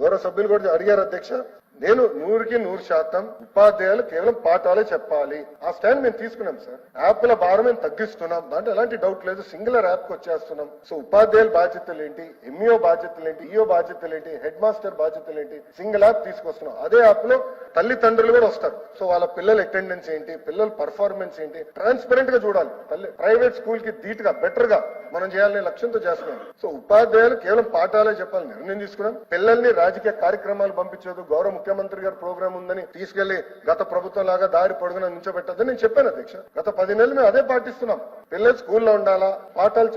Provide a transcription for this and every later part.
గౌరవ సభ్యులు కూడా అడిగారు అధ్యక్ష. నేను నూరుకి నూరు శాతం ఉపాధ్యాయులు కేవలం పాఠాలే చెప్పాలి. ఆ స్టాండ్ మేము తీసుకున్నాం సార్. యాప్ల భారం మేము తగ్గిస్తున్నాం. దాంట్లో ఎలాంటి డౌట్ లేదు. సింగులర్ యాప్కి వచ్చేస్తున్నాం. సో ఉపాధ్యాయుల బాధ్యతలు ఏంటి? ఎంఈఓ బాధ్యతలు ఏంటి? ఈఓ బాధ్యతలు ఏంటి? హెడ్ మాస్టర్ బాధ్యతలు ఏంటి? సింగిల్ యాప్ తీసుకొస్తున్నాం. అదే యాప్లో తల్లిదండ్రులు కూడా వస్తారు. సో వాళ్ళ పిల్లల అటెండెన్స్ ఏంటి? పిల్లల పర్ఫార్మెన్స్ ఏంటి? ట్రాన్స్పరెంట్గా చూడాలి. తల్లి ప్రైవేట్ స్కూల్కి ధీటుగా బెటర్గా మనం చేయాలనే లక్ష్యంతో చేస్తున్నాం. సో ఉపాధ్యాయులు కేవలం పాఠాలే చెప్పాలని నిర్ణయం తీసుకున్నాం. పిల్లల్ని రాజకీయ కార్యక్రమాలు పంపించదు గౌరవ ముఖ్యమంత్రి గారి ప్రోగ్రామ్ ఉందని తీసుకెళ్ళి గత ప్రభుత్వం లాగా దారి పొడుగున నుంచోబెట్టద్దని నేను చెప్పాను అధ్యక్ష. గత పది నెలలు మేము అదే పాటిస్తున్నాం. పిల్లలు స్కూల్లో ఉండాలా? పాఠాలు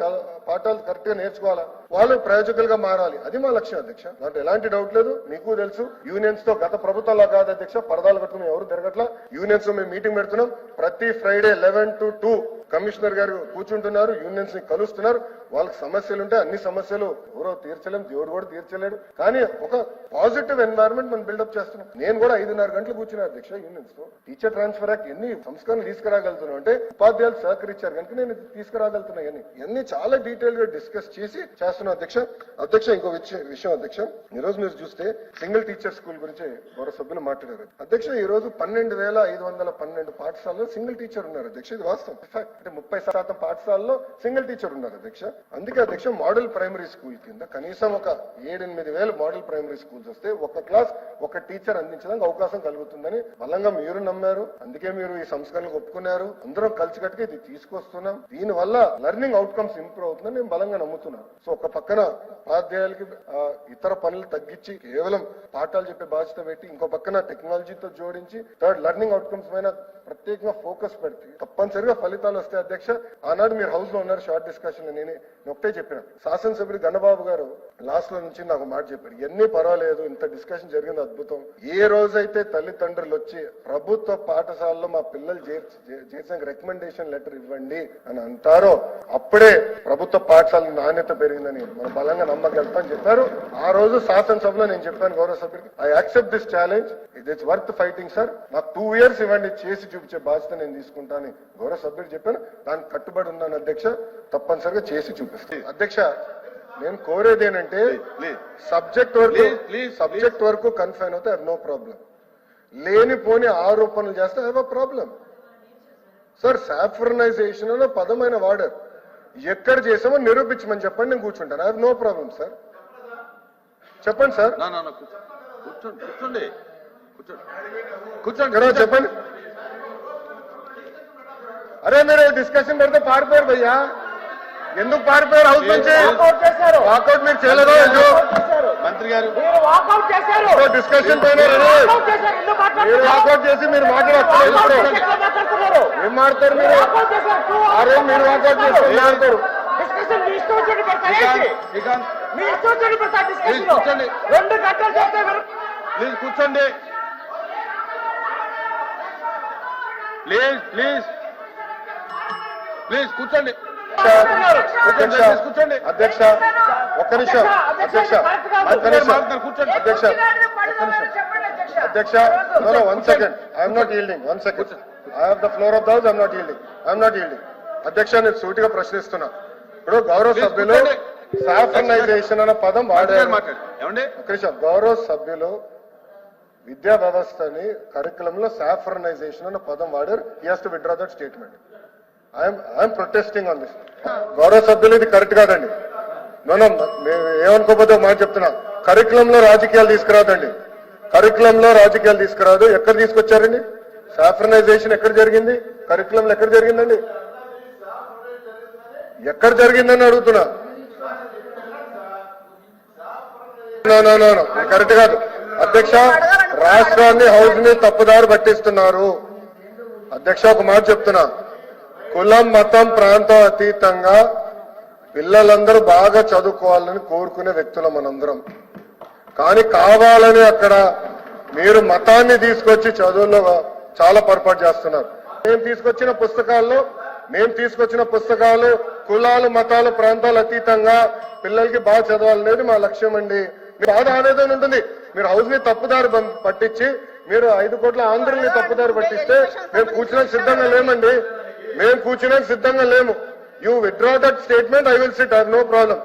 పాఠాలు కరెక్ట్గా నేర్చుకోవాలా? వాళ్ళు ప్రయోజకులుగా మారాలి. అది మా లక్ష్యం అధ్యక్ష. దాంట్లో ఎలాంటి డౌట్ లేదు. మీకు తెలుసు. యూనియన్స్తో గత ప్రభుత్వంలో కాదు అధ్యక్ష. పరదాలు కట్టుకుని ఎవరు తిరగట్లా? యూనియన్స్తో మేము మీటింగ్ పెడుతున్నాం. ప్రతి Friday eleven to two commissioner గారు కూర్చుంటున్నారు యూనియన్స్ని కలుస్తున్నారు. వాళ్ళకి సమస్యలు ఉంటే అన్ని సమస్యలు ఎవరో తీర్చలేం దేవుడు కూడా తీర్చలేడు. కానీ ఒక పాజిటివ్ ఎన్వైరన్మెంట్ మనం బిల్డప్ చేస్తున్నాం. నేను కూడా ఐదున్నర గంటలు కూర్చున్నా అధ్యక్ష యూనియన్స్తో. టీచర్ ట్రాన్స్ఫర్ యాక్ట్ ఎన్ని సంస్కరణలు తీసుకురాగలుగుతున్నాం అంటే ఉపాధ్యాయులు సహకరించారు కనుక నేను తీసుకురాగలుగుతున్నా ఇవన్నీ. చాలా డీటెయిల్గా డిస్కస్ చేసి చేస్తున్నాం అధ్యక్ష. అధ్యక్ష ఇంకో విషయం విషయం అధ్యక్ష. ఈ రోజు మీరు చూస్తే సింగిల్ టీచర్ స్కూల్ గురించి వారు సభ్యులు మాట్లాడారు. అధ్యక్ష ఈ రోజు పన్నెండు వేల ఐదు వందల పన్నెండు పాఠశాలలో సింగిల్ టీచర్ ఉన్నారు అధ్యక్ష. ఇది వాస్తవం. Fact. అంటే ముప్పై శాతం పాఠశాలలో సింగిల్ టీచర్ ఉన్నారు అధ్యక్ష. అందుకే అధ్యక్ష మోడల్ ప్రైమరీ స్కూల్ కింద కనీసం ఒక ఏడెనిమిది వేలు మోడల్ ప్రైమరీ స్కూల్స్ వస్తే ఒక క్లాస్ ఒక టీచర్ అందించడానికి అవకాశం కలుగుతుందని బలంగా మీరు నమ్మారు. అందుకే మీరు ఈ సంస్కరణలకు ఒప్పుకున్నారు. అందరం కలిసికట్టుగా ఇది తీసుకొస్తున్నాం. దీని వల్ల లెర్నింగ్ అవుట్కమ్స్ ఇంప్రూవ్ అవుతుందని నేను బలంగా నమ్ముతున్నాను. సో ఒక పక్కన ఉపాధ్యాయులకి ఇతర పనులు తగ్గించి కేవలం పాఠాలు చెప్పే బాధ్యత పెట్టి ఇంకో పక్కన టెక్నాలజీతో జోడించి థర్డ్ లెర్నింగ్ అవుట్కమ్స్ పైన ప్రత్యేకంగా ఫోకస్ పెడితే తప్పనిసరిగా ఫలితాలు వస్తాయి. అధ్యక్ష ఆనాడు మీరు హౌస్లో ఉన్నారు షార్ట్ డిస్కషన్లో నేను ఒకటే చెప్పిన. శాసనసభ్యుడు గన్నబాబు గారు లాస్ట్లో నుంచి నాకు మాట చెప్పారు. ఎన్ని పర్వాలేదు ఇంత డిస్కషన్ జరిగింది అద్భుతం. ఏ రోజైతే తల్లిదండ్రులు వచ్చి ప్రభుత్వ పాఠశాలలో మా పిల్లలు చేర్చి చేర్చడానికి రికమెండేషన్ లెటర్ ఇవ్వండి అని అంటారో అప్పుడే ప్రభుత్వ పాఠశాల నాణ్యత పెరిగిందని మనం బలంగా నమ్మగలుగుతాం చెప్పారు. ఆ రోజు శాసనసభలో నేను చెప్పాను గౌరవ సభ్యుడికి I accept this challenge it is worth fighting sir నాకు టూ ఇయర్స్ ఇవ్వండి చేసి చూపించే బాధ్యత నేను తీసుకుంటాను గౌరవ సభ్యుడు చెప్పాను. దానికి కట్టుబడి ఉన్నాను అధ్యక్ష. తప్పనిసరిగా చేసి చూపిస్తాను అధ్యక్ష నేను కోరేది ఏంటంటే. సబ్జెక్ట్ వరకు సబ్జెక్ట్ వరకు కన్ఫైన్ అవుతే నో ప్రాబ్లం లేనిపోని ఆరోపణలు చేస్తే have a problem sir saffronization అనే పదమైన వాడారు. ఎక్కడ చేసామో నిరూపించమని చెప్పండి నేను కూర్చుంటాను. ఐ నో ప్రాబ్లం సార్ చెప్పండి సార్. కూర్చోండి కూర్చోండి. కూర్చోండి. చెప్పండి. అరే మీరు డిస్కషన్ పెడితే పారిపోయారు భయ్యా. ఎందుకు పారిపోయారు? హౌస్ నుంచి వాకౌట్ చేశారు. వాకౌట్ మీరు చేయలేదో మంత్రి గారు మీరు వాకౌట్ చేశారు. సో డిస్కషన్ పైన రండి. వాకౌట్ చేసి మీరు మాట్లాడచ్చు ఏం మాడతారు మీరు? అరే మీరు వాకౌట్ చేస్తే ఏం మాడతారు? డిస్కషన్ మీ ఇష్టం వచ్చినట్టు పెడతారు శ్రీకాంత్ ఏంటి? శ్రీకాంత్ మీ ఇష్టం వచ్చినట్టు పెడతారు ప్లీజ్ కూర్చోండి. ప్లీజ్ కూర్చోండి. Please please. కూర్చోండి. కూర్చోండి. అధ్యక్ష ఒక్క నిమిషం అధ్యక్ష కూర్చోండి. అధ్యక్ష అధ్యక్ష one second I'm not yielding one second I have the floor of the house I'm not yielding I'm not yielding అధ్యక్ష నేను సూటిగా ప్రశ్నిస్తున్నా. ఇప్పుడు గౌరవ సభ్యులు కూర్చోండి. సాఫర్నైజేషన్ అనే పదం వాడారు. గౌరవ సభ్యులు విద్యా వ్యవస్థని కరికులం లో సాఫర్నైజేషన్ అనే పదం వాడారు. He has to withdraw that statement I'm I'm protesting on this గౌరవ సభ్యులు ఇది కరెక్ట్ కాదండి. నోనో ఏమనుకోకపోతే ఒక మాట చెప్తున్నా. కరికులం లో రాజకీయాలు తీసుకురాదండి. కరికులం లో రాజకీయాలు తీసుకురాదు. ఎక్కడ తీసుకొచ్చారండి? శాఫ్రనైజేషన్ ఎక్కడ జరిగింది? కరికులంలో ఎక్కడ జరిగిందండి? ఎక్కడ జరిగిందని అడుగుతున్నా. కరెక్ట్ కాదు. అధ్యక్ష రాష్ట్రాన్ని హౌస్ని తప్పుదారి పట్టిస్తున్నారు. అధ్యక్ష ఒక మాట చెప్తున్నా. కులం మతం ప్రాంతం అతీతంగా పిల్లలందరూ బాగా చదువుకోవాలని కోరుకునే వ్యక్తులం మనందరం. కానీ కావాలని అక్కడ మీరు మతాన్ని తీసుకొచ్చి చదువుల్లో చాలా పొరపాటు చేస్తున్నారు. మేము తీసుకొచ్చిన పుస్తకాల్లో మేము తీసుకొచ్చిన పుస్తకాలు కులాలు మతాలు ప్రాంతాలు అతీతంగా పిల్లలకి బాగా చదవాలనేది మా లక్ష్యం అండి. మీ బాధ ఆవేదన ఉంటుంది. మీరు హౌస్ని తప్పుదారి పట్టించి మీరు ఐదు కోట్ల ఆంధ్రుల్ని తప్పుదారి పట్టిస్తే మేము కూర్చోడానికి సిద్ధంగా లేమండి. మేము కూర్చోడానికి సిద్ధంగా లేము. You withdraw that statement I will sit I no problem